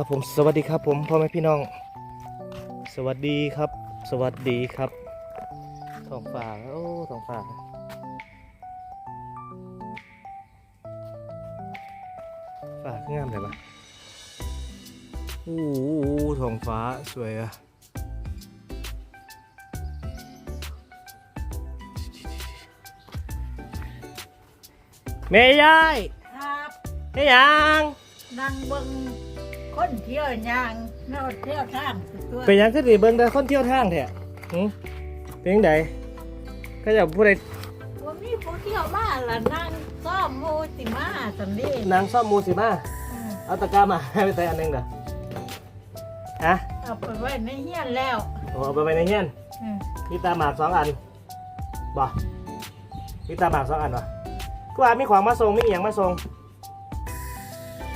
ครับผมสวัสดีครับผมพ่อแม่พี่น้อง สวัสดีครับ สวัสดีครับท้องฟ้าโอ้ท้องฟ้าฟ้าคืองามเลยปะโอ้โหท้องฟ้าสวยอะเมยยายครับเฮ้ยยังนั่งเบิ่ง คนเที่ยวยางนอเที่ยวทางสุดตัวเป็นหยังคือดีเบิ่งแต่คนเที่ยวทางแท้หึเป็นจังไดเขาจะผู้ใดวันนี้ผู้เที่ยวมาละนั่งซ้อมโมติมาสันดีนางซ่อมหมูสิมาอืมเอาตะกร้ามา ให้ไปใส่อันหนึงเด้อฮะเอาไปไว้ในเฮียนแล้วโอ้เอาไปไว้ในเฮียน อืมมีตาหมากสองอันบ่มีตาหมากสองอันวะกูว่ามีของมาส่งมีอหย่างมาส่ง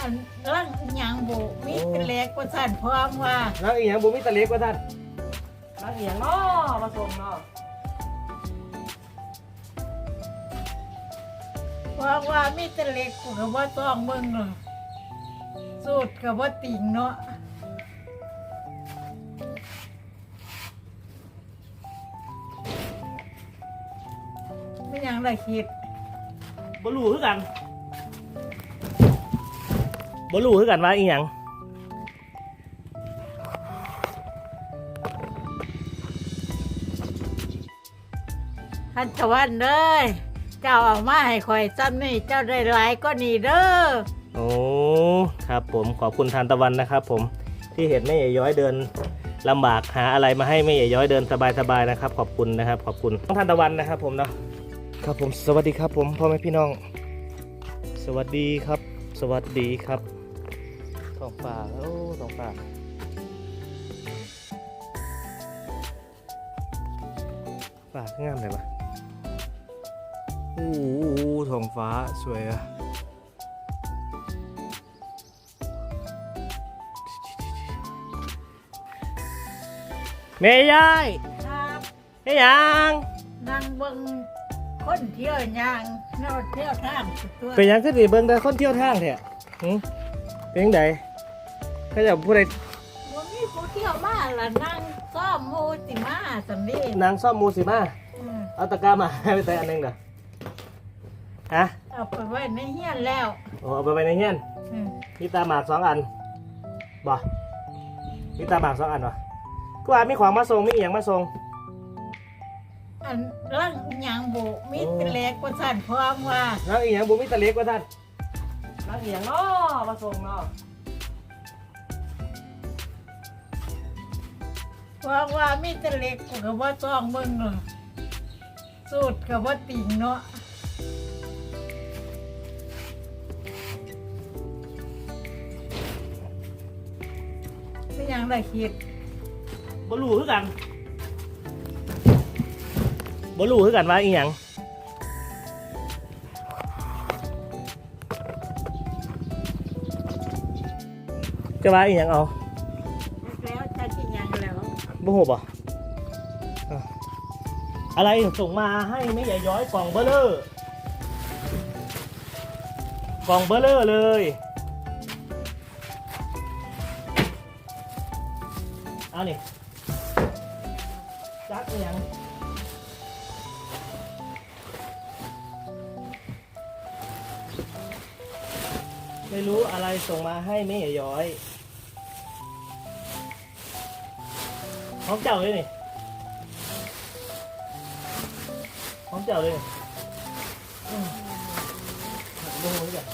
อันร่างหยังบุมีเป็นเล็กกว่าสั่นพร้อมว่าแล้วอีหยังบ่มีตะเล็กว่าท่านแล้วอีหยังน้อมาส่งเนาะพร้อมว่ามีแต่เล็กกูก็บ่ต้องเบิ่งหรอกสูตรก็บ่ติ่งเนาะไม่ยังได้คิดบ่รู้คือกัน บ่รู้คือกันว่าอีหยังท่านตะวันเด้ยเจ้าเอามาให้คอยซ้ำนี่เจ้าได้หลายก็นี่เด้อโอ้ครับผมขอบคุณทานตะวันนะครับ ผมที่เห็นแม่ใหญ่ย้อยเดินลำบากหาอะไรมาให้แม่ใหญ่ย้อยเดินสบายๆนะครับ ขอบคุณนะครับ ขอบคุณทานตะวันนะครับ ผมเนาะครับผมสวัสดีครับผมพ่อแม่พี่น้อง สวัสดีครับ สวัสดีครับ ท้องฟ้าโอ้ท้องฟ้าฟ้าคืองามเลยปะโอ้โหท้องฟ้าสวยอะเมยยายครับเฮ้ยยังนั่งเบิ่งคนเที่ยวยางนอเที่ยวทางสุดตัวเป็นหยังคือดีเบิ่งแต่คนเที่ยวทางแท้หึเป็นจังได เขาจะผู้ใดวันนี้ผู้เที่ยวมาละนั่งซ้อมโมติมาสันดีนางซ่อมหมูสิมาอืมเอาตะกร้ามาให้ไปใส่อันหนึงเด้อฮะเอาไปไว้ในเฮียนแล้วโอ้เอาไปไว้ในเฮียนอืมมีตาหมากสองอันบ่มีตาหมากสองอันวะกูว่ามีของมาส่งมีอหย่างมาส่ง อันร่างหยังบุมีเป็นเล็กกว่าสั่นพร้อมว่าแล้วอีหยังบุมีตะเล็กว่าท่านแล้วอีหยังเนาะมาส่งเนาะ พร้อมว่ามีแต่เล็กกูก็บ่ต้องเบิ่งหรอกสูตรก็บ่ติ่งเนาะไม่หยังได้คิดบ่รู้คือกันบ่รู้คือกันว่าอีหยังจะว่าอีหยังเอา บ่ฮู้บ่อะอะไรส่งมาให้ไม่ใหญ่ย้อยกล่องเบลเลอร์กล่องเบลเลอร์เลย เอานี่จักอียังไม่รู้อะไรส่งมาให้ไม่ใหญ่ย้อย ของเจ้าเลยนี่ของเจ้าเลยนี่อืมดูมือกัน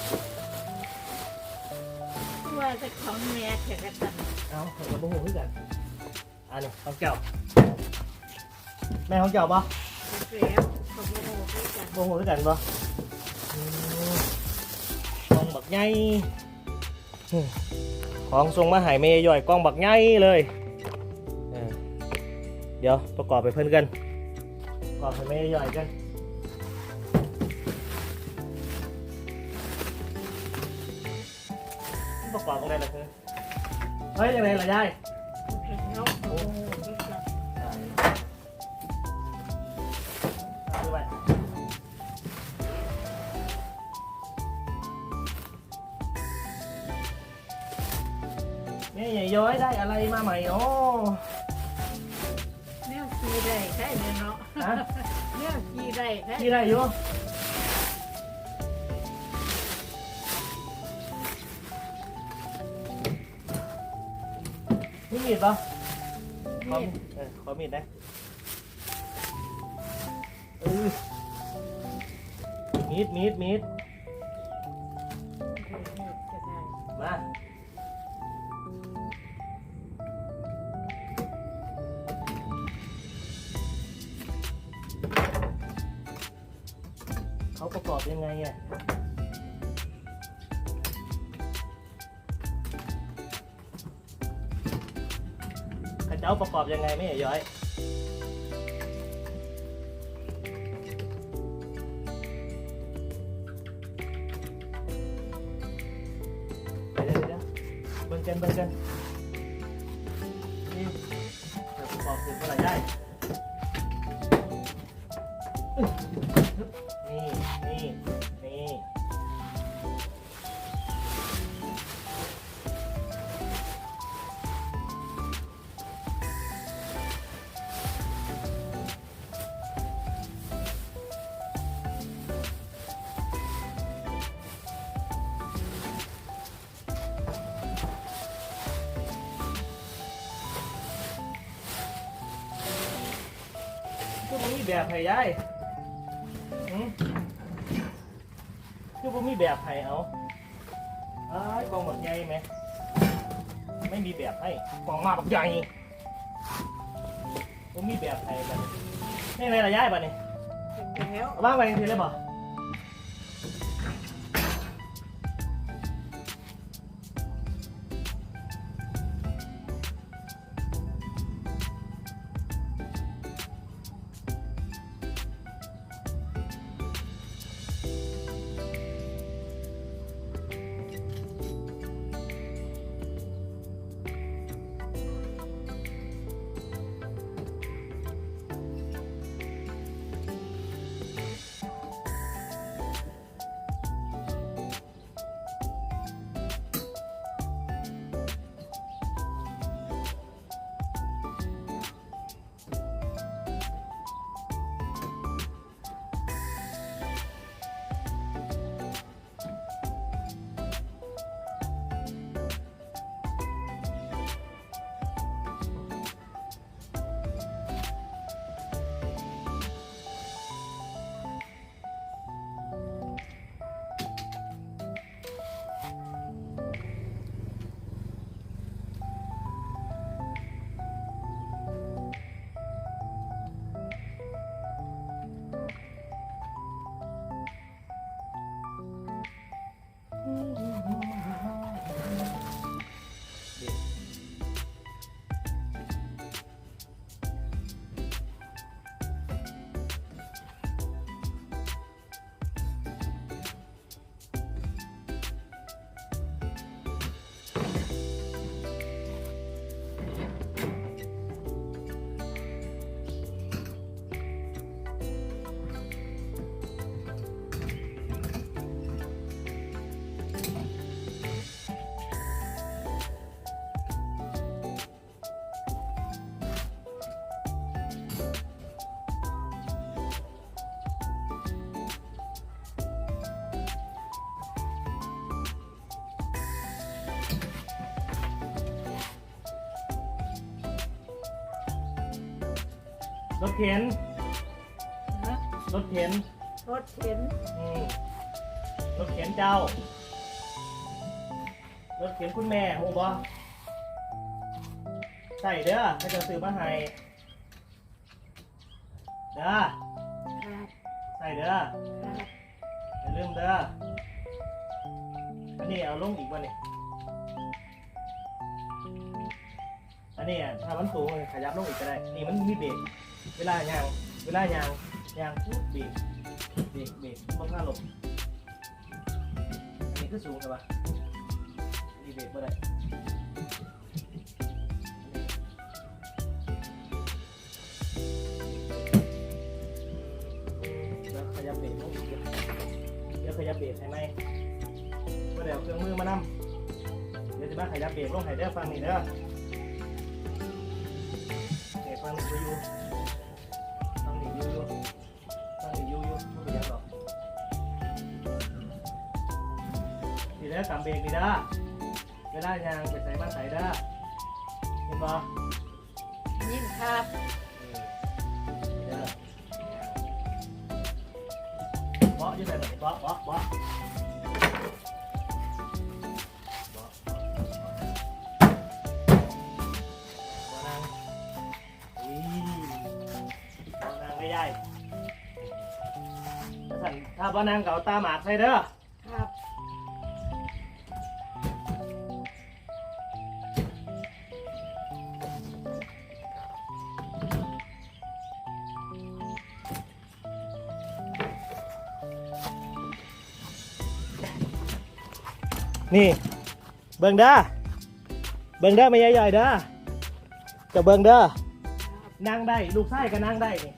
ว่าจะของแม่แค่กระตันเอาเราดูมือกันอันนี้ของเจ้า แม่ของเจ้าปะแล้วเขาบ่รู้คือกันดูมือกันปะอืมกล้องบักใหญ่อืมของทรงมาใหายเมย์ย่อยกล้องบักใหญ่เลยเออ เดี๋ยวประกอบไปเพิ่นกันประกอบไปเมย์ย่อยกันประกอบตรงไหนล่ะคือเฮ้ยยังไงล่ะยายนดูไปแม่ใหญ่ย้อยได้อะไรมาใหม่อ๋อแนวขี่ ได้ใช่เลยเนาะฮะแนวขี่ได้ใช่ที่ได้อยู่นี่มีดปะขอนี่มีดเออขอมีดนะเออมีดมีดมีด ยังไงอะเขาเจ้าประกอบยังไงไม่ย้อยเดี๋ยวเดี๋ยวเบิ่งกันเบิ่งกันนี่ประกอบเป็นเท่าไหร่ได้ นี่นี่นี่คือผมมีแบบให้ยายหืม คือผมมีแบบให้เอาอ้ายกล่องบักใหญ่ไหม ไม่มีแบบให้กล่องมาบักใหญ่ผมมีแบบให้กันนี่อะไรล่ะยายบ้านี่แล้วเอาบ้างไปทีเลยบ่ รถเข็นนะรถเข็นรถเข็นอืมรถเข็นเจ้า รถเข็นคุณแม่โหบ่ใส่เด้อให้เจะซื้อมาให้เด้อครับใส่เด้อครับอย่าลืมเด้ออันนี้เอาลงอีกวันนี้อันนี้อะถ้ามันสูงขยับลงอีกก็ได้นี่มันมีเบรก เวลายางเวลายางยางปุ๊บเบรกเบรกเบรกบังคับลงอันนี้คือสูงใช่ปะมีเบรกเมื่อไรแล้วขยับเบรกลงอีกเดี๋ยวเดี๋ยวขยับเบรกให้ไหมเมื่อเดี๋ยวเครื่องมือมานำเดี๋ยวจะมาขยับเบรกลงให้เด้ฟังนี่เด้อ ฟังนี่อยู่ยู่ฟังนี่อยู่อยู่ฟังนี่อยู่อยู่ไม่เป็นหยังหรอกนี่เด้อกำเบรกนี่เด้อเวลายางไปใส่มาใส่ด้อเห็นบ่ยินครับเด้อบาะอยี่ใส่แบบเบาะเบาะเบาาสั่นถ้าบ่นางเก่าตาหมากใส่เด้อครับ นี่ เบิ่งเด้อเบิ่งเด้อไม่ใหญ่ๆเด้อเจะเบิ่งเด้อนั่งได้ ลูกชายก็นั่งได้นี่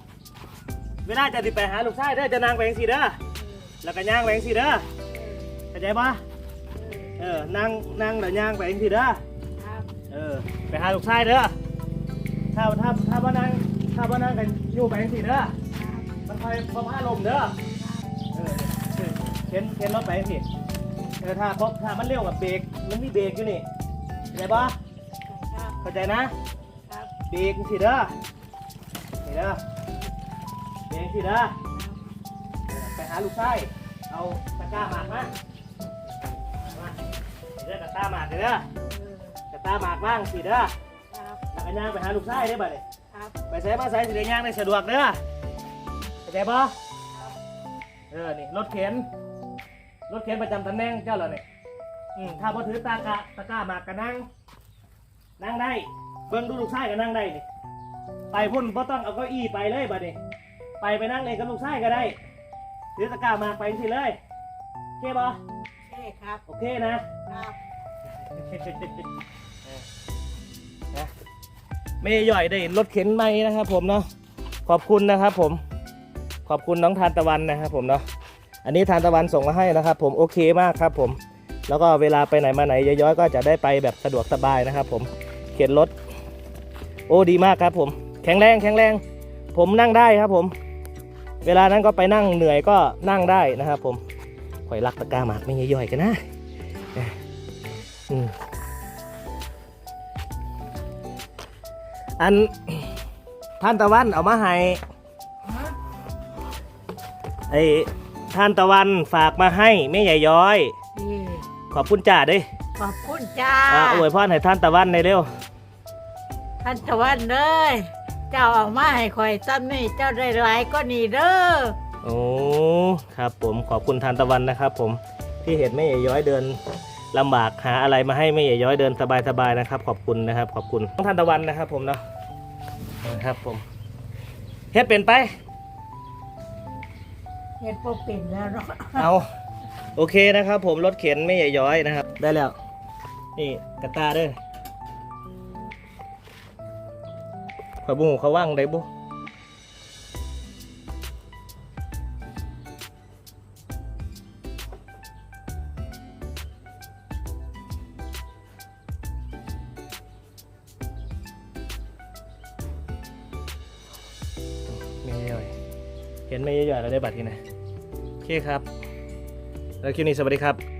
เวลาจะติไปหาลูกชายเด้อจะนั่งไปจังซี่เด้อ แล้วก็ย่างไปจังซี่เด้อเข้าใจปะเออนั่งนั่งแล้วย่างไปจังซี่เด้อครับเออไปหาลูกชายเด้อถ้าถ้าถ้าว่านั่งถ้าว่านั่งกันอยู่ไปจังซี่เด้อครับมันคอยประพาลมเด้อเออเข็นเข็นรถไปจังซี่เออถ้าพบถ้ามันเร็วกับเบรกมันมีเบรกอยู่นี่เข้าใจปะครับเข้าใจนะครับเบรกจังซี่เด้อนี่เด้อเบรกจังซี่เด้อเออไปหา ลูกชายเอาตะกร้าหมากมามาเด้อกระตาหมากเด้อเออกระตาหมากว่างสิเด้อครับแล้วก็ย่างไปหาลูกชายได้อบัดนี้ครับไปใส่มาใส่สิได้ย่างได้สะดวกเด้อเข้าใจปะเออนี่รถเข็นรถเข็นประจำตำแหน่งเจ้าเหรอเนี่ยอืมถ้าพอถือตากะตะกร้าหมากก็นั่งนั่งได้เบิ่งดูลูกชายก็นั่งได้นี่ไปพุ่นบ่ต้องเอาเก้าอี้ไปเลยบัดนี้ไปไปนั่งเล่นกับลูกชายก็ได้ ถือตะกร้าหมากไปสิเลยโอเคปะโอเคครับโอเคนะ ครับนะไม่ย่อยได้รถเข็นใหม่นะครับผมเนาะขอบคุณนะครับผมขอบคุณน้องทานตะวันนะครับผมเนาะอันนี้ทานตะวันส่งมาให้นะครับ ผมโอเคมากครับผม แล้วก็เวลาไปไหนมาไหนย้อยๆก็จะได้ไปแบบสะดวกสบายนะครับ ผมเข็นรถโอ้ดีมากครับผม แข็งแรงแข็งแรง ผมนั่งได้ครับผม เวลานั้นก็ไปนั่งเหนื่อยก็นั่งได้นะครับผมข่อยรักตะกร้าหมากไม่ย่อยๆกันนะอืมอันท่านตะวันเอามาให้ฮะไอ้ท่านตะวันฝากมาให้แม่ใหญ่ย้อยดีขอบคุณจ่าเด้วยขอบคุณจ้าอ่าอวยพรให้ท่านตะวันในอยเร็ว ท่านตะวันเลย เจ้าเอามาให้คอยซ้ำนี่เจ้าได้หลายก็นี่เด้อโอ้ครับผมขอบคุณท่านตะวันนะครับ ผมที่เห็นแม่ใหญ่ย้อยเดินลำบากหาอะไรมาให้แม่ใหญ่ย้อยเดินสบายๆนะครับ ขอบคุณนะครับ ขอบคุณท่านตะวันนะครับ ผมเนาะนะครับผมเฮ็ดเป็นไป เฮ็ดบ่เป็นแล้วเนาะเอาโอเคนะครับ ผมรถเข็นไม่ใหญ่ย้อยนะครับ ได้แล้วนี่กระตาเด้อ ขอยบุหูเขาว่างได้บุไม่ย่อยเห็นไม่ย่อยแล้วได้บัตรที่ไหนโอเคครับ แล้วคลิปนี้สวัสดีครับ